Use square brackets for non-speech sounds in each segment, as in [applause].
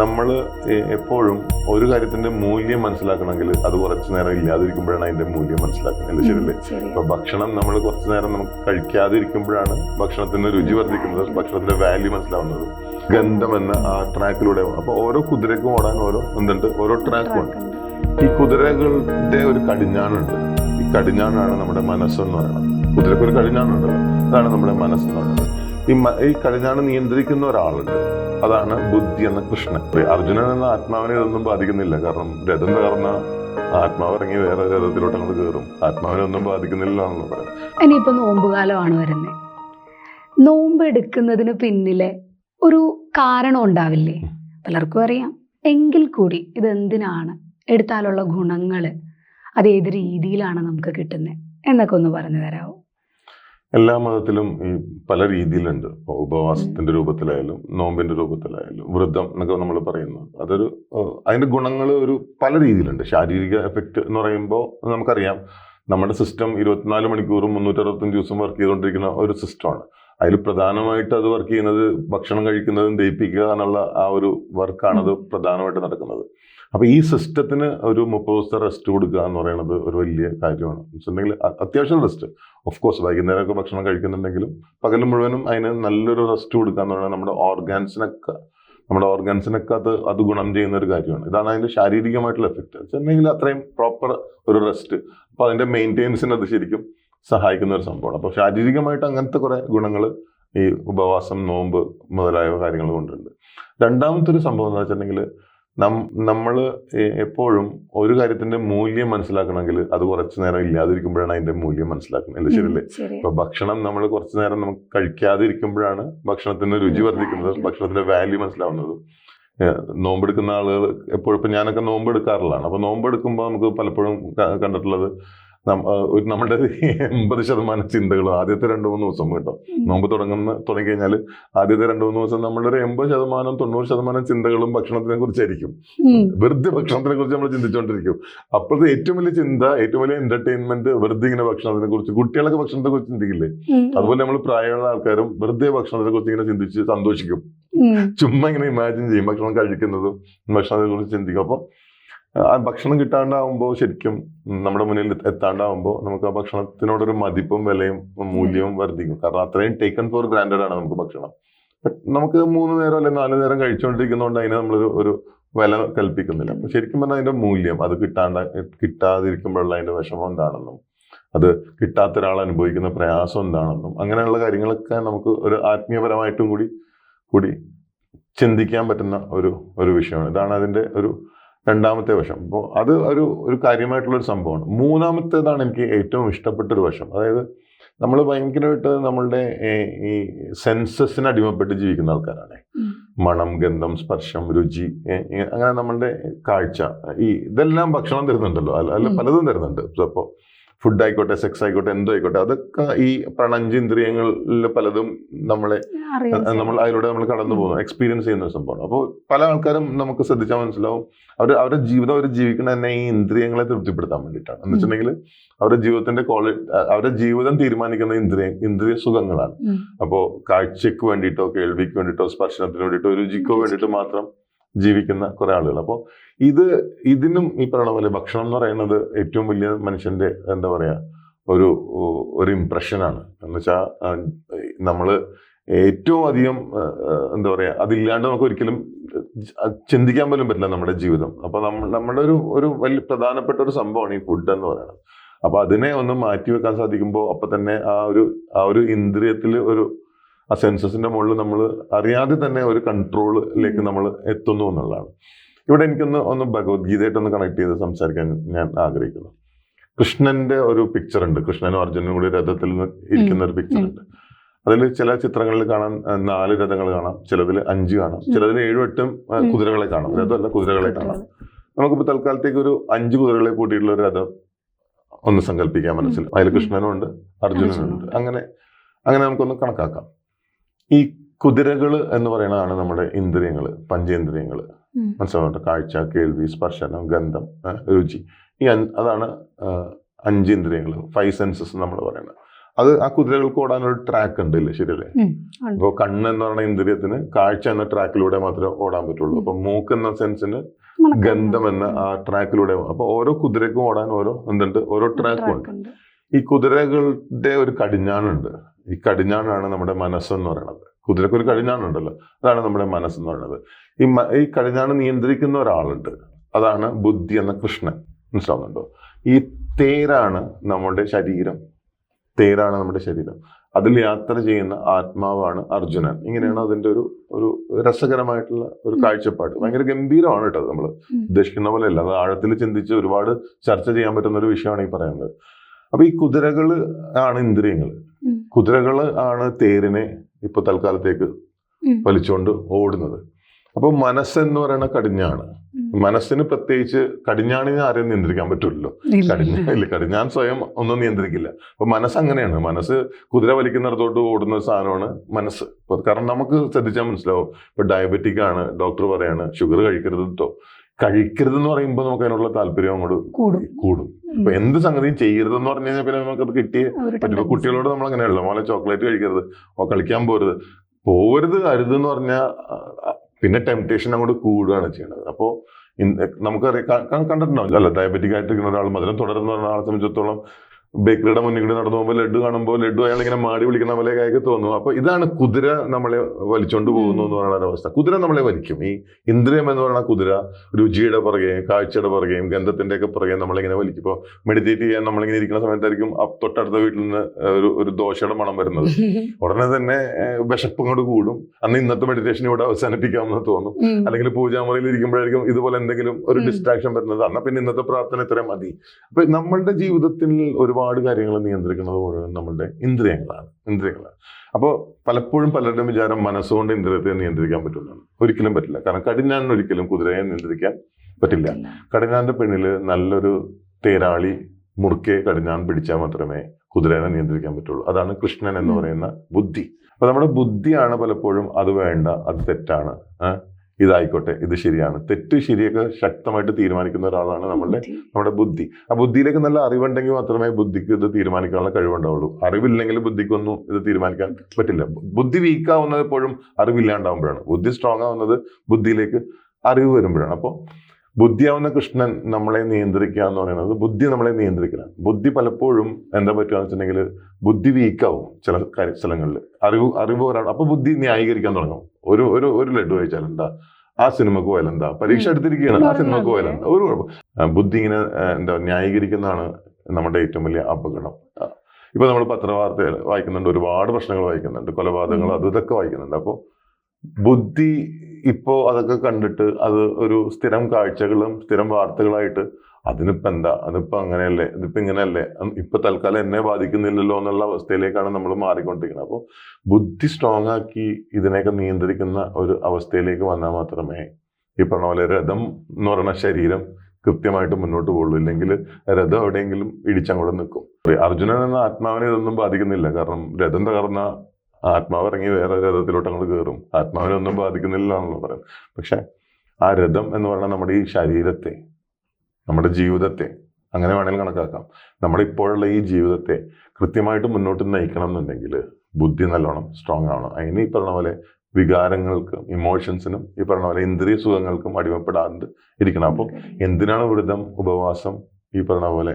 നമ്മൾ എപ്പോഴും ഒരു കാര്യത്തിന്റെ മൂല്യം മനസ്സിലാക്കണമെങ്കിൽ അത് കുറച്ചു നേരം ഇല്ലാതിരിക്കുമ്പോഴാണ് അതിന്റെ മൂല്യം മനസ്സിലാക്കുന്നത്. ശരിയല്ലേ? ശരി ഇപ്പൊ ഭക്ഷണം നമ്മൾ കുറച്ചു നേരം നമുക്ക് കഴിക്കാതിരിക്കുമ്പോഴാണ് ഭക്ഷണത്തിന്റെ രുചി വർദ്ധിക്കുന്നത് ഭക്ഷണത്തിന്റെ വാല്യൂ മനസ്സിലാവുന്നത്. ഗന്ധം എന്ന ആ ട്രാക്കിലൂടെ അപ്പൊ ഓരോ കുതിരക്കും ഓടാൻ ഓരോ എന്തുണ്ട്? ഓരോ ട്രാക്കും ഉണ്ട്. ഈ കുതിരകളുടെ ഒരു കടിഞ്ഞാണുണ്ട്. ഈ കടിഞ്ഞാണാണ് നമ്മുടെ മനസ്സെന്ന് പറയുന്നത്. കുതിരക്കൊരു കടിഞ്ഞാണുണ്ടല്ലോ. അതാണ് നമ്മുടെ മനസ്സെന്ന് പറയുന്നത്. ഈ ഈ കടിഞ്ഞാണ് നിയന്ത്രിക്കുന്ന ഒരാളുണ്ട്. അതാണ് ബുദ്ധി എന്ന കൃഷ്ണൻ. അർജുനൻ എന്ന ആത്മാവിനെ ഇതൊന്നും ബാധിക്കുന്നില്ല. കാരണം രഥം തകർന്ന ആത്മാവ് ഇറങ്ങി വേറെ രഥത്തിലോട്ട് അങ്ങോട്ട് കയറും. ആത്മാവിനെ ഒന്നും ബാധിക്കുന്നില്ല പറയുന്നത്. പറയാം ഇനിയിപ്പോ നോമ്പുകാലമാണ് വരുന്നത് നോമ്പ് എടുക്കുന്നതിന് പിന്നിലെ ഒരു കാരണം ഉണ്ടാവില്ലേ? പലർക്കും അറിയാം. എങ്കിൽ കൂടി ഇത് എന്തിനാണ് എടുത്താലുള്ള ഗുണങ്ങൾ അത് ഏത് രീതിയിലാണ് നമുക്ക് കിട്ടുന്നത് എന്നൊക്കെ ഒന്ന് പറഞ്ഞു തരാമോ എല്ലാ മതത്തിലും ഈ പല രീതിയിലുണ്ട്. ഉപവാസത്തിന്റെ രൂപത്തിലായാലും നോമ്പിന്റെ രൂപത്തിലായാലും വൃദ്ധം എന്നൊക്കെ നമ്മൾ പറയുന്നു. അതൊരു അതിന്റെ ഗുണങ്ങൾ ഒരു പല രീതിയിലുണ്ട്. ശാരീരിക എഫക്റ്റ് എന്ന് പറയുമ്പോൾ നമുക്കറിയാം നമ്മുടെ സിസ്റ്റം ഇരുപത്തിനാല് മണിക്കൂറും മുന്നൂറ്ററുപത്തഞ്ച് ദിവസം വർക്ക് ചെയ്തുകൊണ്ടിരിക്കുന്ന ഒരു സിസ്റ്റമാണ് അതിൽ പ്രധാനമായിട്ട് അത് വർക്ക് ചെയ്യുന്നത് ഭക്ഷണം കഴിക്കുന്നതും ദഹിപ്പിക്കുക എന്നുള്ള ആ ഒരു വർക്കാണ് അത് പ്രധാനമായിട്ട് നടക്കുന്നത്. അപ്പൊ ഈ സിസ്റ്റത്തിന് ഒരു മുപ്പത് ദിവസത്തെ റെസ്റ്റ് കൊടുക്കുക എന്ന് പറയുന്നത് ഒരു വലിയ കാര്യമാണ്. വെച്ചിട്ടുണ്ടെങ്കിൽ അത്യാവശ്യം റെസ്റ്റ് ഓഫ് കോഴ്സ് വൈകുന്നേരമൊക്കെ ഭക്ഷണം കഴിക്കുന്നുണ്ടെങ്കിലും പകലും മുഴുവനും അതിന് നല്ലൊരു റെസ്റ്റ് കൊടുക്കുക എന്ന് പറയുന്നത് നമ്മുടെ ഓർഗാൻസിനൊക്കെ നമ്മുടെ ഓർഗാൻസിനൊക്കെ അത് അത് ഗുണം ചെയ്യുന്ന ഒരു കാര്യമാണ്. ഇതാണ് അതിന്റെ ശാരീരികമായിട്ടുള്ള എഫക്റ്റ് വെച്ചിട്ടുണ്ടെങ്കിൽ അത്രയും പ്രോപ്പർ ഒരു റെസ്റ്റ് അപ്പോൾ അതിന്റെ മെയിന്റെനൻസിന് അത് ശരിക്കും സഹായിക്കുന്ന ഒരു സംഭവമാണ്. അപ്പോൾ ശാരീരികമായിട്ട് അങ്ങനത്തെ കുറെ ഗുണങ്ങൾ ഈ ഉപവാസം നോമ്പ് മുതലായ കാര്യങ്ങൾ കൊണ്ടുണ്ട്. രണ്ടാമത്തെ ഒരു സംഭവം എന്ന് വെച്ചിട്ടുണ്ടെങ്കിൽ നമ്മൾ എപ്പോഴും ഒരു കാര്യത്തിന്റെ മൂല്യം മനസ്സിലാക്കണമെങ്കിൽ അത് കുറച്ചു നേരം ഇല്ലാതിരിക്കുമ്പോഴാണ് അതിന്റെ മൂല്യം മനസ്സിലാക്കുന്നത്. അല്ലേ? ശരിയല്ലേ? ശരി. ഇപ്പൊ ഭക്ഷണം നമ്മൾ കുറച്ചു നേരം നമുക്ക് കഴിക്കാതിരിക്കുമ്പോഴാണ് ഭക്ഷണത്തിന്റെ രുചി വർദ്ധിക്കുന്നത് ഭക്ഷണത്തിന്റെ വാല്യൂ മനസ്സിലാവുന്നത്. നോമ്പെടുക്കുന്ന ആളുകൾ എപ്പോഴും ഇപ്പൊ ഞാനൊക്കെ നോമ്പ് എടുക്കാറുള്ളതാണ് അപ്പൊ നോമ്പ് എടുക്കുമ്പോൾ നമുക്ക് പലപ്പോഴും കണ്ടിട്ടുള്ളത് ഒരു നമ്മുടെ എൺപത് ശതമാനം ചിന്തകളും ആദ്യത്തെ രണ്ട് മൂന്ന് ദിവസം കേട്ടോ. നോമ്പ് തുടങ്ങുന്ന തുടങ്ങി കഴിഞ്ഞാൽ ആദ്യത്തെ രണ്ട് മൂന്ന് ദിവസം നമ്മളുടെ ഒരു എൺപത് ശതമാനം തൊണ്ണൂറ് ശതമാനം ചിന്തകളും ഭക്ഷണത്തിനെ കുറിച്ചായിരിക്കും. വെറുതെ ഭക്ഷണത്തിനെ കുറിച്ച് നമ്മൾ ചിന്തിച്ചുകൊണ്ടിരിക്കും അപ്പോഴത്തെ ഏറ്റവും വലിയ ചിന്ത ഏറ്റവും വലിയ എന്റർടൈൻമെന്റ് വെറുതെ ഇങ്ങനെ ഭക്ഷണത്തിനെ കുറിച്ച് കുട്ടികളൊക്കെ ഭക്ഷണത്തെ കുറിച്ച് ചിന്തിക്കില്ലേ? അതുപോലെ നമ്മൾ പ്രായമുള്ള ആൾക്കാരും വെറുതെ ഭക്ഷണത്തെ കുറിച്ച് ഇങ്ങനെ ചിന്തിച്ച് സന്തോഷിക്കും. ചുമ്മാ ഇങ്ങനെ ഇമാജിൻ ചെയ്യും ഭക്ഷണം കഴിക്കുന്നതും ഭക്ഷണത്തെ കുറിച്ച് ചിന്തിക്കും. അപ്പോൾ ആ ഭക്ഷണം കിട്ടാണ്ടാവുമ്പോൾ ശരിക്കും നമ്മുടെ മുന്നിൽ എത്താണ്ടാവുമ്പോൾ നമുക്ക് ആ ഭക്ഷണത്തിനോടൊരു മതിപ്പും വിലയും മൂല്യവും വർദ്ധിക്കും. കാരണം അത്രയും ടേക്കൺ ഫോർ ഗ്രാൻഡഡ് ആണ് നമുക്ക് ഭക്ഷണം. നമുക്ക് മൂന്ന് നേരം അല്ലെങ്കിൽ നാല് നേരം കഴിച്ചുകൊണ്ടിരിക്കുന്നതുകൊണ്ട് അതിനെ നമ്മളൊരു ഒരു വില കൽപ്പിക്കുന്നില്ല. അപ്പൊ ശരിക്കും പറഞ്ഞാൽ അതിന്റെ മൂല്യം അത് കിട്ടാണ്ട കിട്ടാതിരിക്കുമ്പോഴുള്ള അതിന്റെ വിഷമം എന്താണെന്നും അത് കിട്ടാത്ത ഒരാൾ അനുഭവിക്കുന്ന പ്രയാസം എന്താണെന്നും അങ്ങനെയുള്ള കാര്യങ്ങളൊക്കെ നമുക്ക് ഒരു ആത്മീയപരമായിട്ടും കൂടി കൂടി ചിന്തിക്കാൻ പറ്റുന്ന ഒരു ഒരു വിഷയമാണ്. ഇതാണ് അതിന്റെ ഒരു രണ്ടാമത്തെ വശം. അപ്പോൾ അത് ഒരു ഒരു കാര്യമായിട്ടുള്ളൊരു സംഭവമാണ്. മൂന്നാമത്തേതാണ് എനിക്ക് ഏറ്റവും ഇഷ്ടപ്പെട്ടൊരു വശം. അതായത് നമ്മൾ ഭയങ്കരമായിട്ട് നമ്മളുടെ ഈ സെൻസസിന് അടിമപ്പെട്ട് ജീവിക്കുന്ന ആൾക്കാരാണ്. മണം ഗന്ധം സ്പർശം രുചി അങ്ങനെ നമ്മളുടെ കാഴ്ച ഈ ഇതെല്ലാം ഭക്ഷണം തരുന്നുണ്ടല്ലോ. അല്ല പലതും തരുന്നുണ്ട്. അപ്പോൾ ഫുഡ് ആയിക്കോട്ടെ സെക്സ് ആയിക്കോട്ടെ എന്തോ ആയിക്കോട്ടെ അതൊക്കെ ഈ പ്രണഞ്ചേന്ദ്രിയങ്ങളിൽ പലതും നമ്മളെ നമ്മൾ അതിലൂടെ നമ്മൾ കടന്നു പോകുന്നു എക്സ്പീരിയൻസ് ചെയ്യുന്ന ഒരു സംഭവമാണ്. അപ്പോൾ പല ആൾക്കാരും നമുക്ക് ശ്രദ്ധിച്ചാൽ മനസ്സിലാവും അവർ അവരുടെ ജീവിതം അവർ ജീവിക്കുന്ന തന്നെ ഈ ഇന്ദ്രിയങ്ങളെ തൃപ്തിപ്പെടുത്താൻ വേണ്ടിയിട്ടാണ്. എന്ന് വെച്ചിട്ടുണ്ടെങ്കിൽ അവരുടെ ജീവിതത്തിന്റെ ക്വാളിറ്റി അവരുടെ ജീവിതം തീരുമാനിക്കുന്ന ഇന്ദ്രിയ ഇന്ദ്രിയ സുഖങ്ങളാണ്. അപ്പോൾ കാഴ്ചയ്ക്ക് വേണ്ടിയിട്ടോ കേൾവിക്ക് വേണ്ടിയിട്ടോ സ്പർശനത്തിന് വേണ്ടിയിട്ടോ രുചിക്കോ. വേണ്ടിയിട്ടോ മാത്രം ജീവിക്കുന്ന കുറേ ആളുകൾ. അപ്പോൾ ഇത് ഇതിനും ഈ പറയുന്ന പോലെ ഭക്ഷണം എന്ന് പറയുന്നത് ഏറ്റവും വലിയ മനുഷ്യന്റെ എന്താ പറയാ ഒരു ഒരു ഇംപ്രഷനാണ് എന്ന് വെച്ചാൽ നമ്മൾ ഏറ്റവും അധികം എന്താ പറയാ അതില്ലാണ്ട് നമുക്ക് ഒരിക്കലും ചിന്തിക്കാൻ പോലും പറ്റില്ല നമ്മുടെ ജീവിതം. അപ്പോൾ നമ്മൾ നമ്മുടെ ഒരു ഒരു വലിയ പ്രധാനപ്പെട്ട ഒരു സംഭവമാണ് ഈ ഫുഡ് എന്ന് പറയുന്നത് അപ്പോൾ അതിനെ ഒന്ന് മാറ്റി വെക്കാൻ സാധിക്കുമ്പോൾ അപ്പൊ തന്നെ ആ ഒരു ആ ഒരു ഇന്ദ്രിയത്തിൽ ഒരു ആ സെൻസസിന്റെ മുകളിൽ നമ്മൾ അറിയാതെ തന്നെ ഒരു കൺട്രോളിലേക്ക് നമ്മൾ എത്തുന്നു എന്നുള്ളതാണ്. ഇവിടെ എനിക്കൊന്ന് ഒന്ന് ഭഗവത്ഗീതയായിട്ടൊന്ന് കണക്ട് ചെയ്ത് സംസാരിക്കാൻ ഞാൻ ആഗ്രഹിക്കുന്നു. കൃഷ്ണന്റെ ഒരു പിക്ചർ ഉണ്ട്. കൃഷ്ണനും അർജുനനും കൂടി രഥത്തിൽ നിന്ന് ഇരിക്കുന്ന ഒരു പിക്ചർ ഉണ്ട്. അതിൽ ചില ചിത്രങ്ങളിൽ കാണാൻ നാല് രഥങ്ങൾ കാണാം ചിലതിൽ അഞ്ച് കാണാം. ചിലതിൽ ഏഴും എട്ടും കുതിരകളെ കാണാം. രഥമല്ല കുതിരകളെ കാണാം. നമുക്കിപ്പോൾ തൽക്കാലത്തേക്ക് ഒരു അഞ്ച് കുതിരകളെ കൂട്ടിയിട്ടുള്ള ഒരു രഥം ഒന്ന് സങ്കല്പിക്കാൻ മനസ്സിൽ. അതിൽ കൃഷ്ണനും ഉണ്ട് അർജുനനും ഉണ്ട് അങ്ങനെ അങ്ങനെ നമുക്കൊന്ന് കണക്കാക്കാം. ഈ കുതിരകൾ എന്ന് പറയുന്നതാണ് നമ്മുടെ ഇന്ദ്രിയങ്ങൾ പഞ്ചേന്ദ്രിയങ്ങൾ. മനസ്സിലാവുന്നുണ്ട്? കാഴ്ച കേൾവി സ്പർശനം ഗന്ധം രുചി. ഈ അതാണ് അഞ്ചേന്ദ്രിയങ്ങൾ ഫൈവ് സെൻസസ് നമ്മൾ പറയുന്നത്. അത് ആ കുതിരകൾക്ക് ഓടാനൊരു ഒരു ട്രാക്ക് ഉണ്ട് ഇല്ലേ ശരിയല്ലേ അപ്പോൾ കണ്ണ് എന്ന് പറയുന്ന ഇന്ദ്രിയത്തിന് കാഴ്ച എന്ന ട്രാക്കിലൂടെ മാത്രമേ ഓടാൻ പറ്റുള്ളൂ. അപ്പൊ മൂക്ക് എന്ന സെൻസിന് ഗന്ധം എന്ന ആ ട്രാക്കിലൂടെ അപ്പൊ ഓരോ കുതിരക്കും ഓടാൻ ഓരോ എന്തുണ്ട്? ഓരോ ട്രാക്കും ഉണ്ട്. ഈ കുതിരകളുടെ ഒരു കടിഞ്ഞാണുണ്ട്. ഈ കടിഞ്ഞാണാണ് നമ്മുടെ മനസ്സെന്ന് പറയുന്നത് കുതിരക്ക് ഒരു കടിഞ്ഞാണുണ്ടല്ലോ. അതാണ് നമ്മുടെ മനസ്സെന്ന് പറയുന്നത് ഈ ഈ കടിഞ്ഞാണ് നിയന്ത്രിക്കുന്ന ഒരാളുണ്ട്. അതാണ് ബുദ്ധി എന്ന കൃഷ്ണൻ. മനസ്സിലാവുന്നുണ്ടോ? ഈ തേരാണ് നമ്മുടെ ശരീരം. തേരാണ് നമ്മുടെ ശരീരം. അതിൽ യാത്ര ചെയ്യുന്ന ആത്മാവാണ് അർജുനൻ. ഇങ്ങനെയാണ് അതിന്റെ ഒരു ഒരു രസകരമായിട്ടുള്ള ഒരു കാഴ്ചപ്പാട്. ഭയങ്കര ഗംഭീരമാണ് കേട്ടോ നമ്മൾ ഉദ്ദേശിക്കുന്ന പോലെ അല്ല. അത് ആഴത്തിൽ ചിന്തിച്ച് ഒരുപാട് ചർച്ച ചെയ്യാൻ പറ്റുന്ന ഒരു വിഷയമാണ് ഈ പറയുന്നത്. അപ്പൊ ഈ കുതിരകൾ ആണ് ഇന്ദ്രിയങ്ങൾ. കുതിരകൾ ആണ് തേരിനെ ഇപ്പൊ തൽക്കാലത്തേക്ക് വലിച്ചുകൊണ്ട് ഓടുന്നത്. അപ്പൊ മനസ്സെന്ന് പറയുന്ന കടിഞ്ഞാണ്. മനസ്സിന് പ്രത്യേകിച്ച് കടിഞ്ഞാണിനെ ആരെയും നിയന്ത്രിക്കാൻ പറ്റില്ലല്ലോ ഇല്ല, കടിഞ്ഞാൻ ഇല്ല കടിഞ്ഞാൻ സ്വയം ഒന്നും നിയന്ത്രിക്കില്ല. അപ്പൊ മനസ്സ് അങ്ങനെയാണ്. മനസ്സ് കുതിര വലിക്കുന്നിടത്തോട്ട് ഓടുന്ന സാധനമാണ് മനസ്സ്. കാരണം നമുക്ക് ശ്രദ്ധിച്ചാൽ മനസ്സിലാവും. ഇപ്പൊ ഡയബറ്റിക് ആണ് ഡോക്ടർ പറയാണ് ഷുഗർ കഴിക്കരുത് കേട്ടോ കഴിക്കരുത് എന്ന് പറയുമ്പോൾ നമുക്ക് അതിനുള്ള താല്പര്യം അങ്ങോട്ട് കൂടും. അപ്പൊ എന്ത് സംഗതിയും ചെയ്യരുതെന്ന് പറഞ്ഞു കഴിഞ്ഞാൽ പിന്നെ നമുക്കത് കിട്ടിയേ ഒരു പറ്റും. ഇപ്പൊ tendency. കുട്ടികളോട് നമ്മൾ അങ്ങനെയുള്ള മോളെ ചോക്ലേറ്റ് കഴിക്കരുത്. ഓ കളിക്കാൻ പോരുത്. പോരുത് അരുത് എന്ന് പറഞ്ഞാൽ പിന്നെ ടെംപ്റ്റേഷൻ അങ്ങോട്ട് കൂടുകയാണ് ചെയ്യുന്നത് അപ്പോ നമുക്കറിയാം കണ്ടിട്ടുണ്ടാവും. അല്ല ഡയബറ്റിക് ആയിട്ട് ഇരിക്കുന്ന ഒരാൾ മധുരം തുടരുന്ന ഒരാളെ സംബന്ധിച്ചിടത്തോളം ബേക്കറിയുടെ മുന്നിൽ കൂടി നടന്നു പോകുമ്പോൾ ലഡു കാണുമ്പോൾ ലഡു അയാൾ ഇങ്ങനെ മാടി വിളിക്കുന്ന പോലെ അയാൾക്ക് തോന്നും അപ്പൊ ഇതാണ് കുതിര നമ്മളെ വലിച്ചോണ്ട് പോകുന്നു എന്ന് പറയുന്ന ഒരവസ്ഥ അവസ്ഥ. കുതിര നമ്മളെ വലിക്കും. ഈ ഇന്ദ്രിയം എന്ന് പറയുന്ന കുതിര രുചിയുടെ പുറകെയും കാഴ്ചയുടെ പുറകെയും ഗന്ധത്തിന്റെ ഒക്കെ പുറകെ നമ്മളിങ്ങനെ വലിക്കും. ഇപ്പോൾ മെഡിറ്റേറ്റ് ചെയ്യാൻ നമ്മളിങ്ങനെ ഇരിക്കുന്ന സമയത്തായിരിക്കും തൊട്ടടുത്ത വീട്ടിൽ നിന്ന് ഒരു ഒരു ദോശയുടെ മണം വരുന്നത്. [laughs] ഉടനെ തന്നെ വിശപ്പും കൂടെ കൂടും. അന്ന് ഇന്നത്തെ മെഡിറ്റേഷൻ ഇവിടെ അവസാനിപ്പിക്കാമെന്ന് തോന്നും. അല്ലെങ്കിൽ പൂജാമുറിയിൽ ഇരിക്കുമ്പോഴായിരിക്കും ഇതുപോലെ എന്തെങ്കിലും ഒരു ഡിസ്ട്രാക്ഷൻ വരുന്നത്. അന്ന പിന്നെ ഇന്നത്തെ പ്രാർത്ഥന ഇത്രയും മതി. അപ്പൊ നമ്മളുടെ ജീവിതത്തിൽ ഒരുപാട് കാര്യങ്ങൾ നിയന്ത്രിക്കുന്നത് മുഴുവൻ നമ്മളുടെ ഇന്ദ്രിയങ്ങളാണ് ഇന്ദ്രിയങ്ങളാണ്. അപ്പോൾ പലപ്പോഴും പലരുടെയും വിചാരം മനസ്സുകൊണ്ട് ഇന്ദ്രിയത്തെ നിയന്ത്രിക്കാൻ പറ്റുന്നതാണ്. ഒരിക്കലും പറ്റില്ല. കാരണം കടിഞ്ഞാൻ ഒരിക്കലും കുതിരയെ നിയന്ത്രിക്കാൻ പറ്റില്ല. കടിഞ്ഞാന്റെ പിന്നിൽ നല്ലൊരു തേരാളി മുറുക്കെ കടിഞ്ഞാൻ പിടിച്ചാൽ മാത്രമേ കുതിരേനെ നിയന്ത്രിക്കാൻ പറ്റുള്ളൂ. അതാണ് കൃഷ്ണൻ എന്ന് പറയുന്ന ബുദ്ധി. അപ്പൊ നമ്മുടെ ബുദ്ധിയാണ് പലപ്പോഴും അത് വേണ്ട അത് തെറ്റാണ്. ഇതായിക്കോട്ടെ ഇത് ശരിയാണ്. തെറ്റ് ശരിയൊക്കെ ശക്തമായിട്ട് തീരുമാനിക്കുന്ന ഒരാളാണ് നമ്മുടെ നമ്മുടെ ബുദ്ധി. ആ ബുദ്ധിയിലേക്ക് നല്ല അറിവുണ്ടെങ്കിൽ മാത്രമേ ബുദ്ധിക്ക് ഇത് തീരുമാനിക്കാനുള്ള കഴിവുണ്ടാവുള്ളൂ. അറിവില്ലെങ്കിൽ ബുദ്ധിക്കൊന്നും ഇത് തീരുമാനിക്കാൻ പറ്റില്ല. ബുദ്ധി വീക്കാവുന്നത് എപ്പോഴും അറിവില്ലാണ്ടാവുമ്പോഴാണ്. ബുദ്ധി സ്ട്രോങ് ആവുന്നത് ബുദ്ധിയിലേക്ക് അറിവ് വരുമ്പോഴാണ്. അപ്പോൾ ബുദ്ധിയാവുന്ന കൃഷ്ണൻ നമ്മളെ നിയന്ത്രിക്കുക എന്ന് പറയുന്നത് ബുദ്ധി നമ്മളെ നിയന്ത്രിക്കണം. ബുദ്ധി പലപ്പോഴും എന്താ പറ്റുക വെച്ചിട്ടുണ്ടെങ്കിൽ ബുദ്ധി വീക്കാവും ചില കാര്യ സ്ഥലങ്ങളിൽ. അറിവ് അറിവ് ഒരാൾ അപ്പൊ ബുദ്ധി ന്യായീകരിക്കാൻ തുടങ്ങും. ഒരു ഒരു ഒരു ലഡു കഴിച്ചാൽ എന്താ? ആ സിനിമക്ക് പോയാലും എന്താ? പരീക്ഷ. എടുത്തിരിക്കുകയാണ്. ആ സിനിമക്ക് പോയാലും എന്താ? ഒരു കുഴപ്പം. ബുദ്ധി ഇങ്ങനെ എന്താ ന്യായീകരിക്കുന്നതാണ് നമ്മുടെ ഏറ്റവും വലിയ അപകടം. ഇപ്പൊ നമ്മൾ പത്രവാർത്ത വായിക്കുന്നുണ്ട് ഒരുപാട് പ്രശ്നങ്ങൾ വായിക്കുന്നുണ്ട് കൊലപാതകങ്ങൾ. അത് ഇതൊക്കെ വായിക്കുന്നുണ്ട്. അപ്പോൾ ബുദ്ധി ഇപ്പോ അതൊക്കെ കണ്ടിട്ട് അത് ഒരു സ്ഥിരം കാഴ്ചകളും സ്ഥിരം വാർത്തകളായിട്ട് അതിനിപ്പോ എന്താ? അതിപ്പോ അങ്ങനെയല്ലേ? ഇതിപ്പോ ഇങ്ങനെയല്ലേ? ഇപ്പൊ തൽക്കാലം എന്നെ ബാധിക്കുന്നില്ലല്ലോ എന്നുള്ള അവസ്ഥയിലേക്കാണ് നമ്മൾ മാറിക്കൊണ്ടിരിക്കുന്നത് അപ്പോൾ ബുദ്ധി സ്ട്രോങ് ആക്കി ഇതിനെയൊക്കെ നിയന്ത്രിക്കുന്ന ഒരു അവസ്ഥയിലേക്ക് വന്നാൽ മാത്രമേ ഈ പറഞ്ഞ പോലെ രഥം എന്ന് പറയുന്ന ശരീരം കൃത്യമായിട്ട് മുന്നോട്ട് പോകുള്ളൂ ഇല്ലെങ്കിൽ രഥം എവിടെയെങ്കിലും ഇടിച്ചങ്ങോട്ട് നിൽക്കും. അർജുനൻ എന്ന ആത്മാവിനെ ഇതൊന്നും ബാധിക്കുന്നില്ല. കാരണം രഥം തകർന്ന ആത്മാവ് ഇറങ്ങി വേറെ രഥത്തിലോട്ട് അങ്ങോട്ട് കയറും. ആത്മാവിനെ ഒന്നും ബാധിക്കുന്നില്ല എന്നാണല്ലോ പറയുന്നത്. പക്ഷെ ആ രഥം എന്ന് പറഞ്ഞാൽ നമ്മുടെ ഈ ശരീരത്തെ നമ്മുടെ ജീവിതത്തെ അങ്ങനെ വേണമെങ്കിൽ കണക്കാക്കാം. നമ്മുടെ ഇപ്പോഴുള്ള ഈ ജീവിതത്തെ കൃത്യമായിട്ട് മുന്നോട്ട് നയിക്കണം എന്നുണ്ടെങ്കിൽ ബുദ്ധി നല്ലോണം സ്ട്രോങ് ആവണം. അതിന് ഈ പറഞ്ഞ പോലെ വികാരങ്ങൾക്കും ഇമോഷൻസിനും ഈ പറഞ്ഞ പോലെ ഇന്ദ്രിയ സുഖങ്ങൾക്കും അടിമപ്പെടാണ്ട് ഇരിക്കണം. അപ്പോൾ എന്തിനാണ് വ്രതം ഉപവാസം ഈ പറഞ്ഞ പോലെ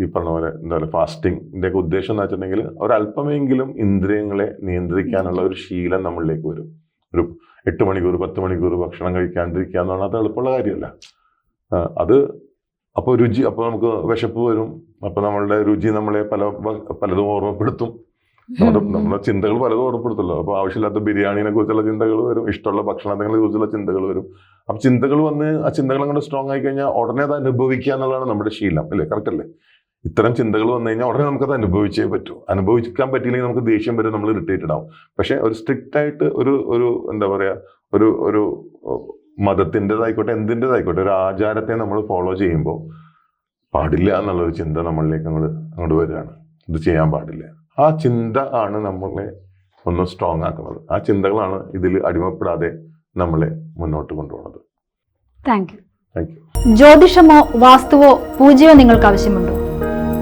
ഈ പറഞ്ഞ പോലെ എന്താ പറയുക ഫാസ്റ്റിംഗിന്റെ ഒക്കെ ഉദ്ദേശം എന്ന് വെച്ചിട്ടുണ്ടെങ്കിൽ ഒരല്പമെങ്കിലും ഇന്ദ്രിയങ്ങളെ നിയന്ത്രിക്കാനുള്ള ഒരു ശീലം നമ്മളിലേക്ക് വരും. ഒരു എട്ട് മണിക്കൂർ പത്ത് മണിക്കൂർ ഭക്ഷണം കഴിക്കാണ്ടിരിക്കുക എന്ന് പറഞ്ഞാൽ അത് എളുപ്പമുള്ള കാര്യമല്ല. അത് അപ്പോൾ രുചി അപ്പോൾ നമുക്ക് വിശപ്പ് വരും. അപ്പോൾ നമ്മളുടെ രുചി നമ്മളെ പല പലതും ഓർമ്മപ്പെടുത്തും. നമ്മുടെ നമ്മുടെ ചിന്തകൾ പലതും ഓർമ്മപ്പെടുത്തല്ലോ അപ്പോൾ ആവശ്യമില്ലാത്ത ബിരിയാണിനെ കുറിച്ചുള്ള ചിന്തകൾ വരും. ഇഷ്ടമുള്ള ഭക്ഷണത്തിനെ കുറിച്ചുള്ള ചിന്തകൾ വരും. അപ്പം ചിന്തകൾ വന്ന് ആ ചിന്തകൾ അങ്ങോട്ട് സ്ട്രോങ് ആയി കഴിഞ്ഞാൽ ഉടനെ അത് അനുഭവിക്കുക എന്നുള്ളതാണ് നമ്മുടെ ശീലം അല്ലേ? കറക്റ്റ് അല്ലേ? ഇത്തരം ചിന്തകൾ വന്നു കഴിഞ്ഞാൽ ഉടനെ നമുക്കത് അനുഭവിച്ചേ പറ്റൂ. അനുഭവിക്കാൻ പറ്റിയില്ലെങ്കിൽ നമുക്ക് ദേഷ്യം വരും നമ്മൾ ഇറിറ്റേറ്റഡ് ആവും. പക്ഷെ ഒരു സ്ട്രിക്റ്റ് ആയിട്ട് ഒരു ഒരു എന്താ പറയാ ഒരു ഒരു മതത്തിന്റെതായിക്കോട്ടെ എന്തിന്റെതായിക്കോട്ടെ ഒരു ആചാരത്തെ നമ്മൾ ഫോളോ ചെയ്യുമ്പോൾ പാടില്ല എന്നുള്ളൊരു ചിന്ത നമ്മളിലേക്ക് അങ്ങോട്ട് അങ്ങോട്ട് വരികയാണ്. ഇത് ചെയ്യാൻ പാടില്ല. ആ ചിന്ത ആണ് നമ്മളെ ഒന്ന് സ്ട്രോങ് ആക്കുന്നത്. ആ ചിന്തകളാണ് ഇതിൽ അടിമപ്പെടാതെ നമ്മളെ മുന്നോട്ട് കൊണ്ടുപോകുന്നത്. താങ്ക് യു ജ്യോതിഷമോ വാസ്തുവോ പൂജയോ നിങ്ങൾക്ക് ആവശ്യമുണ്ടോ?